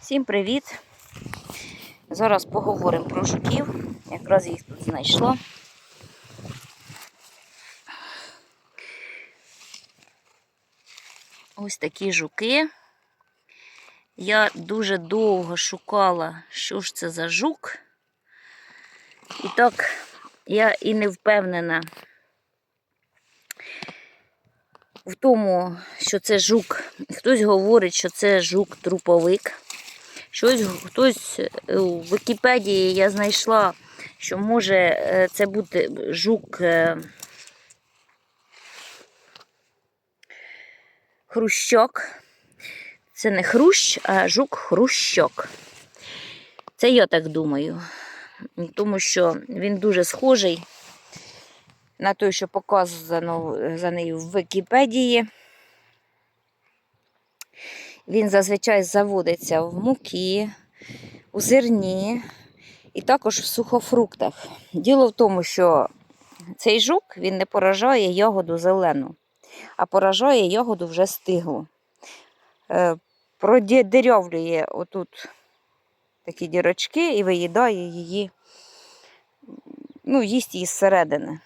Всім привіт! Зараз поговоримо про жуків. Якраз їх тут знайшла. Ось такі жуки. Я дуже довго шукала, що ж це за жук. І так, я і не впевнена в тому, що це жук. Хтось говорить, що це жук-труповик. Щось хтось е, у Вікіпедії я знайшла, що може е, це бути жук е, хрущок. Це не хрущ, а жук-хрущок. Це я так думаю. Тому що він дуже схожий на той, що показано за нею в Вікіпедії. Він зазвичай заводиться в муки, у зерні і також в сухофруктах. Діло в тому, що цей жук він не поражає ягоду зелену, а поражає ягоду вже стиглу. Е, Продірявлює отут такі дірочки і виїдає її, ну, їсть її зсередини.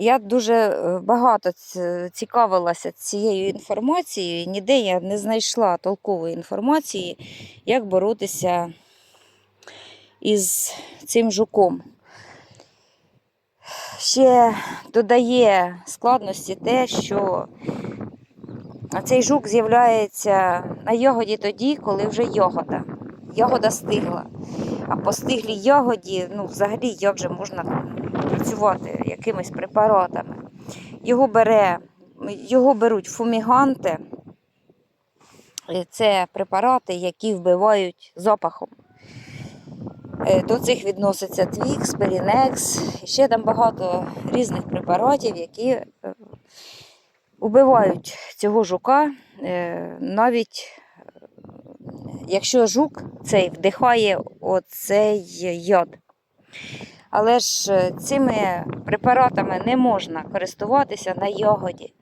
Я дуже е, багато цікавилася цією інформацією, і ніде я не знайшла толкової інформації, як боротися із цим жуком. Ще додає складності те, що цей жук з'являється на ягоді тоді, коли вже ягода. Ягода стигла. А по стиглій ягоді, ну, взагалі, як вже можна працювати якимись препаратами. Його бере, його беруть фуміганти. Е, Це препарати, які вбивають запахом. Е, До цих відноситься Твікс, Перінекс, ще там багато різних препаратів, які е, убивають цього жука, навіть якщо жук цей вдихає оцей яд. Але ж е, цими препаратами не можна користуватися на ягоді.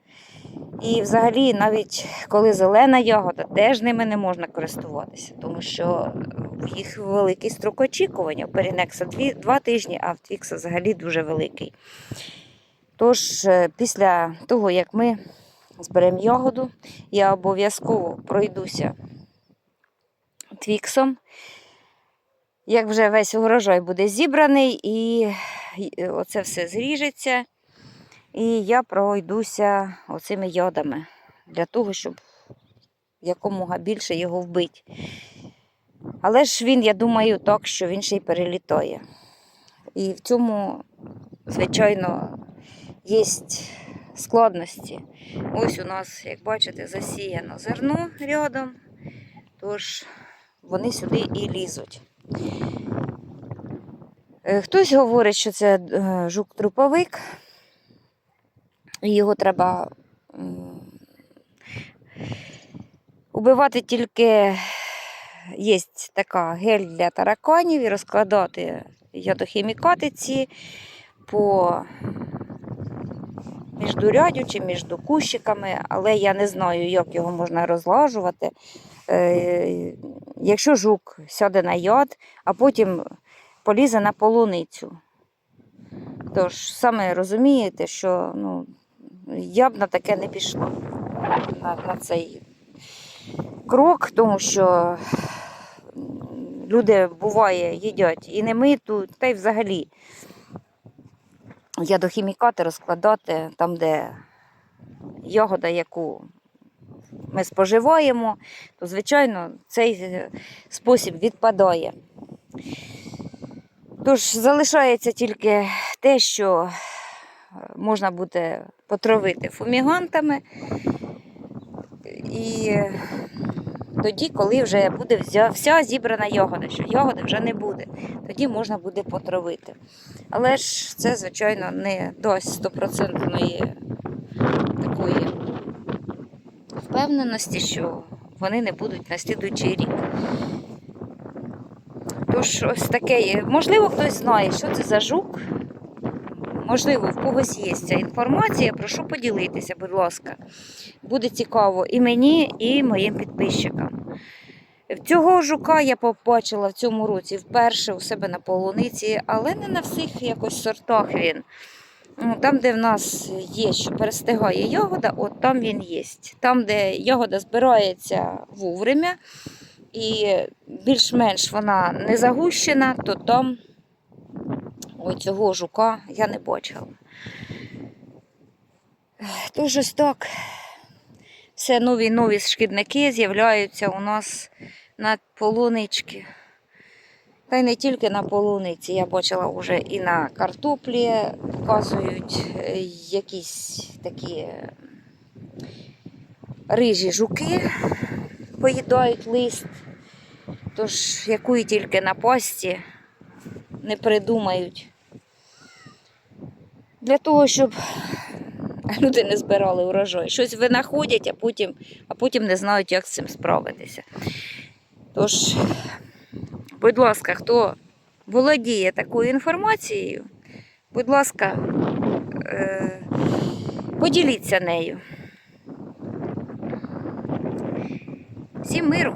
І взагалі, навіть коли зелена ягода, теж ними не можна користуватися, тому що в їх великий строк очікування. У Перінекса 2 тижні, а в Твікса взагалі дуже великий. Тож, е, після того, як ми зберемо ягоду, я обов'язково пройдуся твіксом. Як вже весь урожай буде зібраний, і оце все зріжеться, і я пройдуся оцими йодами для того, щоб якомога більше його вбити. Але ж він, я думаю, так, що він ще й перелітає. І в цьому, звичайно, є складності. Ось у нас, як бачите, засіяно зерно рядом, тож вони сюди і лізуть. Е, Хтось говорить, що це е, жук-труповик, і його треба убивати тільки є така гель для тараканів і розкладати ядохімікати ці по міждурядю чи між кущиками, але я не знаю, як його можна розлажувати. Якщо жук сяде на яд, а потім полізе на полуницю. Тож саме розумієте, що ну, я б на таке не пішла на, на цей крок, тому що люди буває їдять і не миту, та й взагалі ядохімікати розкладати там, де ягода, яку ми споживаємо, то, звичайно, цей е, спосіб відпадає. Тож залишається тільки те, що е, можна буде потравити фумігантами. І е, тоді, коли вже буде вся, зібрана ягода, що ягоди вже не буде, тоді можна буде потравити. Але ж це, звичайно, не дасть стопроцентної такої впевненості, що вони не будуть на слідуючий рік. Тож ось таке. Можливо, хтось знає, що це за жук. можливо, в когось є ця інформація, прошу поділитися, будь ласка. Буде цікаво і мені, і моїм підписчикам. Цього жука я побачила в цьому році вперше у себе на полуниці, але не на всіх якось сортах він. Там, де в нас є, що перестигає ягода, от там він є. Там, де ягода збирається вовремя і більш-менш вона не загущена, то там цього жука я не бачила. Тож ось так. Все нові нові шкідники з'являються у нас на полунички. Та й не тільки на полуниці. Я бачила вже і на картоплі показують е, якісь такі рижі жуки поїдають лист. Тож якої тільки напасті не придумають. Для того, щоб люди не збирали урожай. Щось винаходять, а потім, а потім не знають, як з цим справитися. Тож, будь ласка, хто володіє такою інформацією, будь ласка, е- поділіться нею. Всім миру!